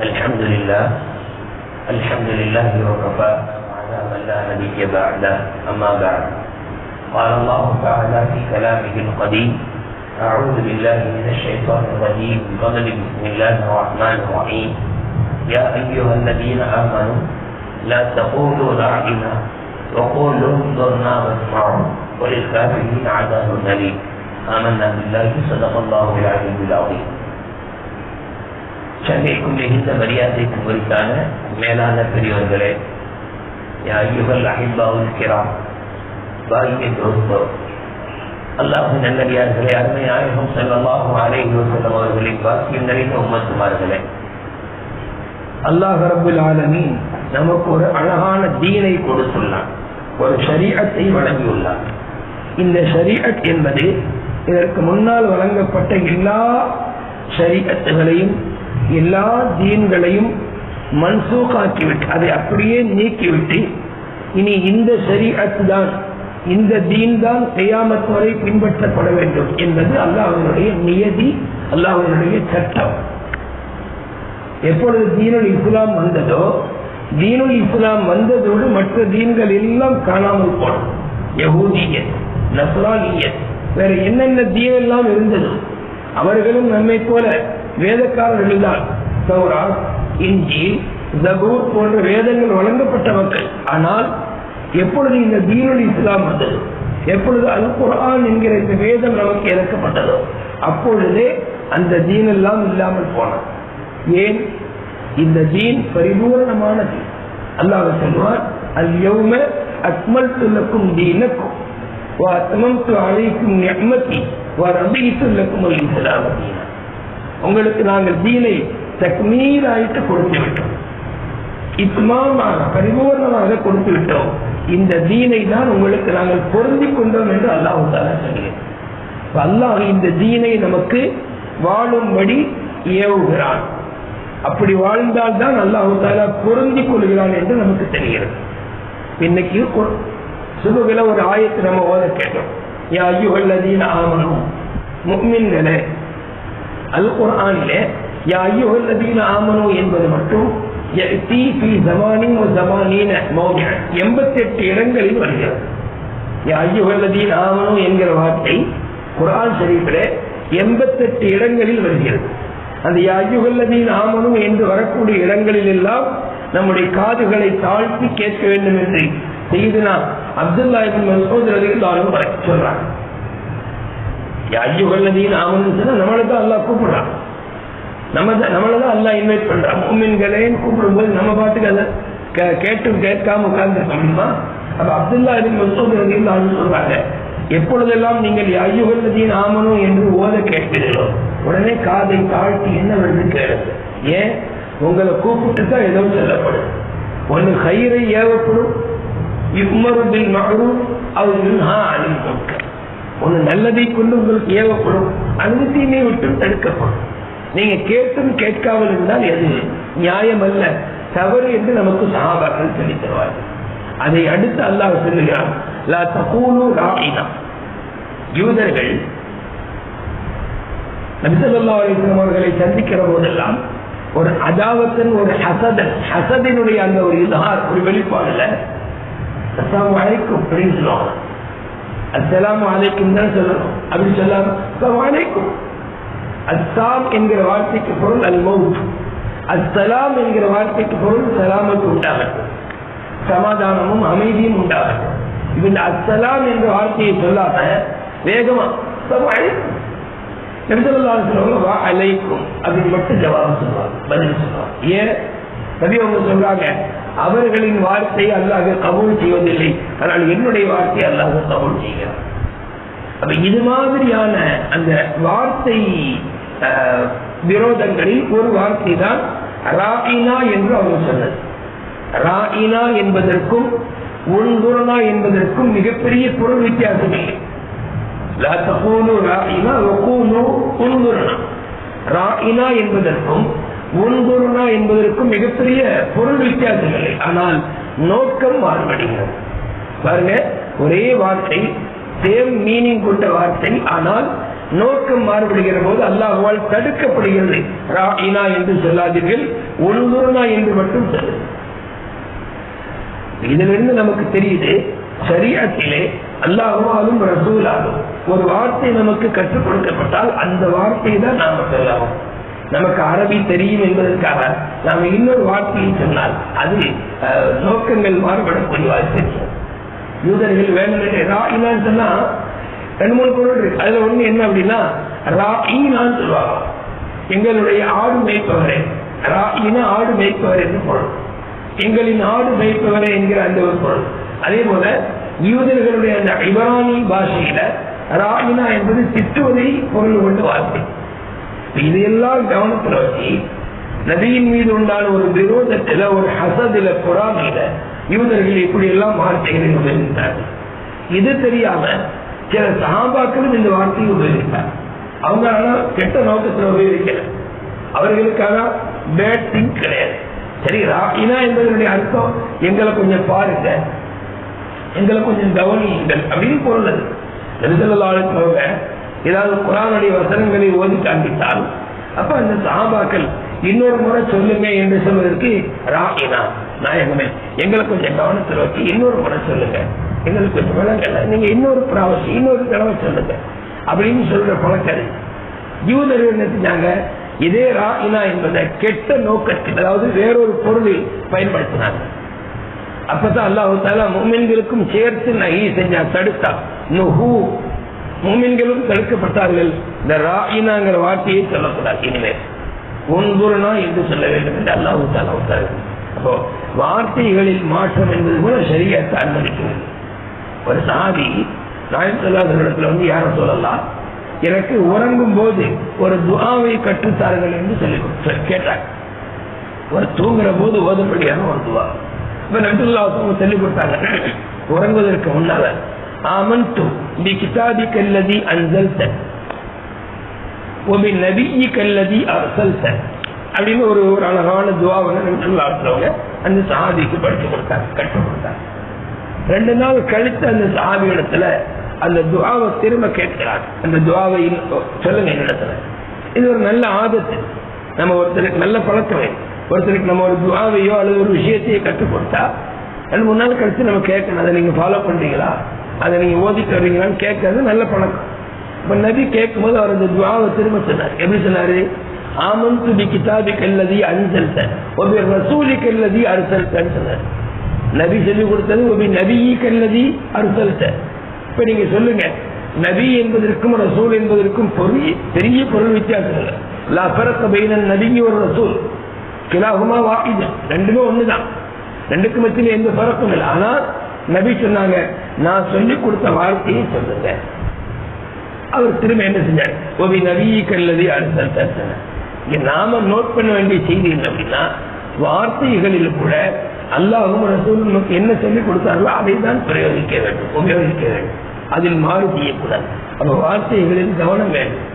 الحمد لله. الحمد لله وكفى. وعلى من لا نبي بعده. أما بعد. قال الله تعالى في كلامه القديم أعوذ بالله من الشيطان الرجيم. بفضل بسم الله الرحمن الرحيم. يا أيها الذين آمنوا لا تقولوا راعنا وقولوا انظرنا واسمعوا. وللكافرين عذاب أليم. آمنا بالله. صدق الله العلي العظيم. சென்னைக்கும் மிகுந்த மரியாதைக்கு உரித்தான மேலான பெரியவர்களே ஐயுகள் அஹிபாவுல் கிராம் பாகிய தோஸ்தோ அல்லாஹு நல்லடியார்களே அருமை நாயகம் செல்லல்லாஹும் அலைஹி வஸல்லம் அவர்களின் பாக்கியம் நிறைந்த உம்மத்துமார்களே. அல்லாஹ் ரபுல் ஆலமீன் நமக்கு ஒரு அழகான தீனை கொடுத்துள்ளான் ஒரு ஷரீஅத்தை வழங்கியுள்ளான். இந்த ஷரீஅத் என்பது இதற்கு முன்னால் வழங்கப்பட்ட எல்லா ஷரீஅத்துகளையும் எல்லா தீன்களையும் மன்சூக்காக்கிவிட்டு அதை அப்படியே நீக்கிவிட்டு இனி இந்த ஷரீஅத் தான் இந்த தீன் தான் செய்யாமத் வரை பின்பற்றப்பட வேண்டும் என்பது அல்லாஹனுடைய நியதி அல்லாஹனுடைய சட்டம். எப்பொழுது தீனுல் இஸ்லாம் வந்ததோ தீனுல் இஸ்லாம் வந்ததோடு மற்ற தீன்கள் எல்லாம் காணாமல் போனோம் யகூதியத் நஸ்ரானியத் வேற என்னென்ன தீன் எல்லாம் இருந்ததோ அவர்களும் நம்மை போல வேதக்காரர் தான் சௌரா இஞ்சி ஜபூர் போன்ற வேதங்கள் வழங்கப்பட்ட மக்கள். ஆனால் எப்பொழுது இந்த தீனுல் இஸ்லாம் வந்தது? எப்பொழுது அல் குரான் என்கிற இந்த வேதம் நமக்கு இறக்கப்பட்டதோ அப்பொழுதே அந்த தீன் எல்லாம் இல்லாமல் போனோம் ஏன்? இந்த தீன் பரிபூரணமானது தீன். அல்லாஹ் சொல்வார் அல் யௌம அக்மல் துல்லக்கும் தீனக்கும் அழைக்கும் நெம்மதி வரதீத்து லக்கும் அல் இஸ்லாம் உங்களுக்கு நாங்கள் தீனை தக்மீராயிட்டு கொடுத்து விட்டோம் இத்மாமாக பரிபூர்ணமாக கொடுத்து விட்டோம் இந்த தீனை தான் உங்களுக்கு நாங்கள் பொருந்தி கொண்டோம் என்று அல்லாஹு தாலா சொல்கிறேன் அல்லாஹ் இந்த தீனை நமக்கு வாழும்படி ஏவுகிறான். அப்படி வாழ்ந்தால் தான் அல்லாஹு தாலா பொருந்தி கொள்கிறான் என்று நமக்கு தெரிகிறது. இன்னைக்கு சுபகில ஒரு ஆயத்தை நம்ம ஓத கேட்டோம். யா ஆகணும் ஆமனும் முக்மின்களே அல் குர்ஆனிலே யா ஐயுகல்லதீன ஆமனோ என்பது மட்டும் எண்பத்தெட்டு இடங்களில் வருகிறது. ஐயுகல்லதீன் ஆமனோ என்கிற வார்த்தை குரான் ஷரீஃபில் எண்பத்தெட்டு இடங்களில் வருகிறது. அந்த ஐயுகல்லதீன் ஆமனும் என்று வரக்கூடிய இடங்களில் எல்லாம் நம்முடைய காதுகளை தாழ்த்தி கேட்க வேண்டும் என்று செய்துனா அப்துல்லா மசோதரர்கள் ரதிகளாலும் சொல்றாங்க. ஐயுகல்லதீன் ஆமனு சொன்னா நம்மளை தான் அல்லாஹ் கூப்பிடுறான். நம்ம நம்மளதான் அல்லா இன்வைட் பண்றான். மூமின்களேன்னு கூப்பிடும்போது நம்ம பாட்டுக்கு அதை கேட்டும் கேட்காம உட்கார்ந்து முடியுமா அப்ப அப்துல்லா மசூத் சொல்றாங்க எப்பொழுதெல்லாம் நீங்கள் ஐயுகல்லதீன் ஆமனும் என்று ஓத கேட்கிறீர்களோ உடனே காதை தாழ்த்தி என்னவென்று கேளுங்க. ஏன்? உங்களை கூப்பிட்டு தான் ஏதோ சொல்லப்படும். ஒன்று கயிறை ஏவப்படும். இம்மருபில் மகரும் அவர் ஒரு நல்லதை கொண்டு உங்களுக்கு ஏவப்படும். அந்த விட்டு தடுக்கப்படும். நீங்க கேட்டும் கேட்காமல் இருந்தால் எது? நியாயம் அல்ல. தவறு என்று நமக்கு சகாபாக்கள் சொல்லி தருவார்கள் அதை அடுத்து அல்லாஹ் சொல்லுகிறான் யூதர்கள் நபிசல்லா அலிஸ்லாம் அவர்களை சந்திக்கிற போதெல்லாம் ஒரு அதாவத்தன் ஒரு ஹசதன் ஹசதினுடைய அந்த ஒரு இதார் ஒரு வெளிப்பாடுல அஸ்லாம் அப்படின்னு சொல்லுவாங்க. அஸ்லாம் வலைக்கும் தான் சொல்லணும். அப்படி சொல்லாம அஸ்லாம் அஸ்ஸாம் என்கிற வார்த்தைக்கு பொருள் அல் மவுத் அஸ்ஸலாம் என்கிற வார்த்தைக்கு பொருள் சலாமத்து உண்டாகட்டும். சமாதானமும் அமைதியும் உண்டாகட்டும். இவன் அஸ்ஸலாம் என்ற வார்த்தையை சொல்லாம வேகமா அழைக்கும் அப்படின்னு மட்டும் ஜவாபு சொல்லுவாங்க பதில் சொல்லுவாங்க ஏன்? நபி அவங்க சொல்றாங்க அவர்களின் வார்த்தை அல்லாஹ் கபூல் செய்வதில்லை. ஆனால் என்னுடைய வார்த்தை அல்லாஹ் கபூல் செய்கிறார். அப்ப இது மாதிரியான அந்த வார்த்தை விரோதங்களில் ஒரு வார்த்தை தான் ராயினா என்று அவர் சொன்னது. ராயினா என்பதற்கும் உள்குரணா என்பதற்கும் மிகப்பெரிய பொருள் வித்தியாசம் இல்லை. ராயினா என்பதற்கும் உன்குருணா என்பதற்கும் மிகப்பெரிய பொருள் வித்தியாசம் இல்லை ஆனால் நோக்கம் மாறுபடுகிறது. பாருங்க ஒரே வார்த்தை சேம் மீனிங் கொண்ட வார்த்தை ஆனால் நோக்கம் மாறுபடுகிற போது அல்லாஹுவால் தடுக்கப்படுகிறது. ராயினா என்று சொல்லாதீர்கள் ஒன்றுனா என்று மட்டும் சொல்லு. இதிலிருந்து நமக்கு தெரியுது சரியத்திலே அல்லாஹுவாலும் ரசூலாலும் ஒரு வார்த்தை நமக்கு கற்றுக் கொடுக்கப்பட்டால் அந்த வார்த்தையை தான் நாம சொல்லலாம். நமக்கு அரபி தெரியும் என்பதற்காக நாம இன்னொரு வார்த்தையை சொன்னால் அது நோக்கங்கள் மாறுபடக்கூடிய தெரியும் யூதர்கள் வேணும்னு சொன்னா ரெண்டு மூணு பொருள் இருக்கு. அதுல ஒண்ணு என்ன அப்படின்னா ராயினான்னு சொல்லுவாங்க. எங்களுடைய ஆடு மேய்ப்பவரே. ராயினா ஆடு மேய்ப்பவர் என்று பொருள். எங்களின் ஆடு மேய்ப்பவரே என்கிற அந்த ஒரு பொருள். அதே போல யூதர்களுடைய அந்த இவரானி பாஷையில ராயினா என்பது திட்டுவதை பொருள் கொண்டு வார்த்தை. இதையெல்லாம் கவனத்துல வச்சு நபியின் மீது உண்டான ஒரு விரோதத்துல ஒரு ஹசதில பொறாமையில யூதர்கள் இப்படி எல்லாம் வார்த்தைகளை உபயோகித்தார்கள் இது தெரியாம சில சகாபாக்களும் இந்த வார்த்தையை உபயோகித்தார். அவங்க ஆனா கெட்ட நோக்கத்துல உபயோகிக்கல. அவர்களுக்காக பேட் திங்க் கிடையாது. சரி ராயினா என்பதனுடைய அர்த்தம் எங்களை கொஞ்சம் பாருங்க எங்களை கொஞ்சம் கவனியுங்கள் அப்படின்னு பொருள் அது. நெரிசலாளர்களவங்க ஏதாவது குரானுடைய வசனங்களை ஓதி காண்பித்தால் அப்ப அந்த சாபாக்கள் இன்னொரு முறை சொல்லுங்க என்று சொல்வதற்கு ராகினா நாயகமே. எங்களுக்கு கொஞ்சம் கவனத்தில் வச்சு இன்னொரு முறை சொல்லுங்க. எங்களுக்கு கொஞ்சம் விளங்கல. நீங்க இன்னொரு பிராவசி இன்னொரு தடவை சொல்லுங்க. அப்படின்னு சொல்ற பழக்கம் இருக்கு. யூதர்கள் என்ன செஞ்சாங்க? இதே ராகினா என்பதை கெட்ட நோக்கத்தில் அதாவது வேறொரு பொருளில் பயன்படுத்தினாங்க. அப்பதான் அல்லாஹு தாலா மூமின்களுக்கும் சேர்த்து நகி செஞ்சா தடுத்தா. நுஹூ மூமின்களும் தடுக்கப்பட்டார்கள். இந்த ராயினாங்கிற வார்த்தையை சொல்லக்கூடாது இனிமேல். ஒன்புறனா என்று சொல்ல வேண்டும் என்று அல்லாஹு தாலா உத்தரவு அப்போ வார்த்தைகளில் மாற்றம் என்பது கூட சரியத்தை அனுமதிக்கிறது ஒரு சாதி நாயம் வந்து யார சொல்லலாம் எனக்கு உறங்கும் போது ஒரு துவாவை கற்றுத்தார்கள் என்று சொல்லி கொடு- கேட்டாங்க ஒரு தூங்குற போது ஓதப்படியான ஒரு துவா. இப்ப நபிசுல்லாவுக்கு சொல்லி கொடுத்தாங்க. உறங்குவதற்கு முன்னால آمنت بكتابك الذي أنزلته அன்சல்த الذي أرسلته. கல்லதி அப்படின்னு ஒரு ஒரு அழகான துவாவை நபிசுல்லாவுக்கு அந்த சாதிக்கு படிச்சு கொடுத்தாங்க கற்றுக் கொடுத்தார். ரெண்டு நாள் கழித்து அந்த சஹாபி இடத்துல அந்த துவாவை திரும்ப கேட்கிறார். அந்த துவாவை சொல்லுங்க என்னிடத்துல இது ஒரு நல்ல ஆபத்து. நம்ம ஒருத்தருக்கு நல்ல பழக்கம் ஒருத்தருக்கு நம்ம ஒரு துவாவையோ அல்லது ஒரு விஷயத்தையோ கற்றுக் கொடுத்தா ரெண்டு மூணு நாள் கழிச்சு நம்ம கேட்கணும். அதை நீங்க ஃபாலோ பண்றீங்களா? அதை நீங்க ஓதிட்டு வரீங்களான்னு கேட்கறது நல்ல பழக்கம். இப்ப நபி கேட்கும்போது அவர் அந்த துவாவை திரும்ப சொன்னார். எப்படி சொன்னாரு? ஆமந்து பி கிதாபி கல்லதி அன்சல்த ஒவ்வொரு ரசூலி கல்லதி அரிசல்தன்னு சொன்னார். நபி சொல்லி கொடுத்தது ஒரு நபியி கல்லதி அரிசல்த. இப்ப நீங்க சொல்லுங்க நபி என்பதற்கும் ரசூல் என்பதற்கும் பொருள் பெரிய பொருள் வித்தியாசம் இல்லை. லா பைனன் நபிங்கி ஒரு ரசூல். கிலாகுமா வாஹிது. ரெண்டுமே ஒண்ணுதான். ரெண்டுக்கு மத்தியில எந்த பறக்கும் இல்லை. ஆனா நபி சொன்னாங்க நான் சொல்லி கொடுத்த வார்த்தையை சொல்லுங்க. அவர் திரும்ப என்ன செஞ்சார்? ஒபி நபி கல்லதி அடுத்த இங்க நாம நோட் பண்ண வேண்டிய செய்தி என்ன அப்படின்னா வார்த்தைகளில் கூட அல்லாஹும் ரசூலும் நமக்கு என்ன சொல்லி கொடுத்தார்களோ அதை தான் பிரயோகிக்க வேண்டும் உபயோகிக்க வேண்டும். அதில் மாறு செய்யக்கூடாது. அப்ப வார்த்தைகளில் கவனம் வேண்டும்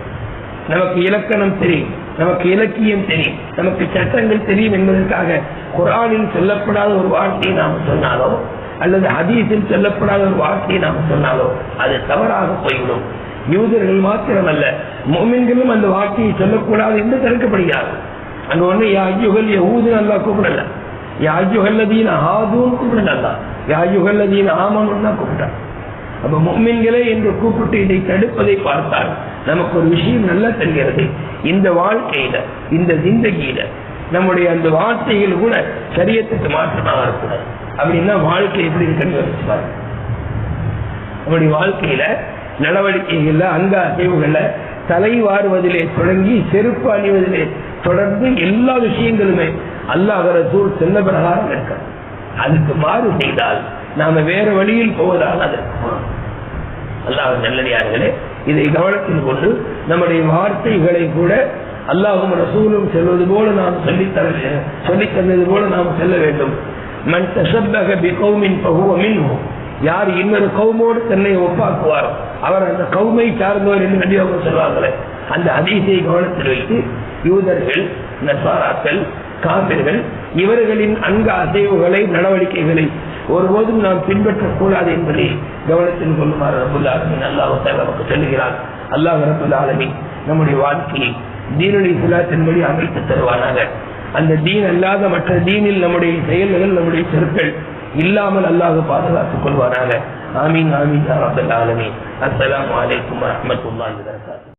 நமக்கு இலக்கணம் தெரியும் நமக்கு இலக்கியம் தெரியும் நமக்கு சட்டங்கள் தெரியும் என்பதற்காக குரானில் சொல்லப்படாத ஒரு வார்த்தையை நாம் சொன்னாலும் அல்லது ஹதீஸில் சொல்லப்படாத ஒரு வார்த்தையை நாம் சொன்னாலோ அது தவறாக போய்விடும். யூதர்கள் மாத்திரமல்ல மோமின்களும் அந்த வார்த்தையை சொல்லக்கூடாது என்று தடுக்கப்படுகிறார்கள். அங்க ஒண்ணு யாஜுகல் யூது நல்லா கூப்பிடல. யாஜுகல்லதீன் ஆதுன்னு கூப்பிடல யாஜுகல்லதீன் ஆமனும் தான் கூப்பிட்டான். அப்ப மொம்மின்களே என்று கூப்பிட்டு இதை தடுப்பதை பார்த்தால் நமக்கு ஒரு விஷயம் நல்லா தெரிகிறது. இந்த வாழ்க்கையில இந்த ஜிந்தகியில நம்முடைய அந்த வார்த்தைகள் கூட சரியத்துக்கு மாற்றமாக இருக்கக்கூடாது. அப்படின்னா வாழ்க்கை எப்படி இருக்குன்னு நம்முடைய வாழ்க்கையில நடவடிக்கைகள்ல அங்க அசைவுகள்ல தலை வாருவதிலே தொடங்கி செருப்பு அணிவதிலே தொடர்ந்து எல்லா விஷயங்களுமே அல்லாஹ் ரசூல் செல்ல பிரகாரம் இருக்க? அதுக்கு மாறு செய்தால் நாம வேற வழியில் போவதால் அதற்கு அல்லாஹ் நல்லடியார்களே இதை கவனத்தில் கொண்டு நம்முடைய வார்த்தைகளை கூட அல்லாஹும் ரசூலும் செல்வது போல நாம் சொல்லித்தர சொல்லித் தந்தது போல நாம் செல்ல வேண்டும். மன் தசப்பக பி கௌமின் பகுவ மின்ஹு யார் இன்னொரு கௌமோடு தன்னை ஒப்பாக்குவார் அவர் அந்த கௌமை சார்ந்தவர் என்று நடிகமாக சொல்வார்களே. அந்த அதிசய கவனத்தில் வைத்து யூதர்கள் நசாராக்கள் காப்பிர்கள் இவர்களின் அங்க அசைவுகளை நடவடிக்கைகளை ஒருபோதும் நாம் பின்பற்றக்கூடாது என்பதை கவனத்தில் கொள்ளுமாறு ரபுல்லாருமே அல்லாஹ் நமக்கு சொல்லுகிறார் அல்லாஹ் ரபுல் ஆலமீன் நம்முடைய வாழ்க்கையை தீனொலி இஸ்லாத்தின்படி அமைத்து தருவானாக. அந்த தீன் அல்லாத மற்ற தீனில் நம்முடைய செயல்கள் நம்முடைய சொற்கள் இல்லாமல் அல்லாஹ் பாதுகாத்துக் கொள்வாராக ஆமீன் ஆமீன் யா ரப்பல் ஆலமீன். அஸ்ஸலாமு அலைக்கும் வரஹ்மத்துல்லாஹி வபரகாத்துஹு.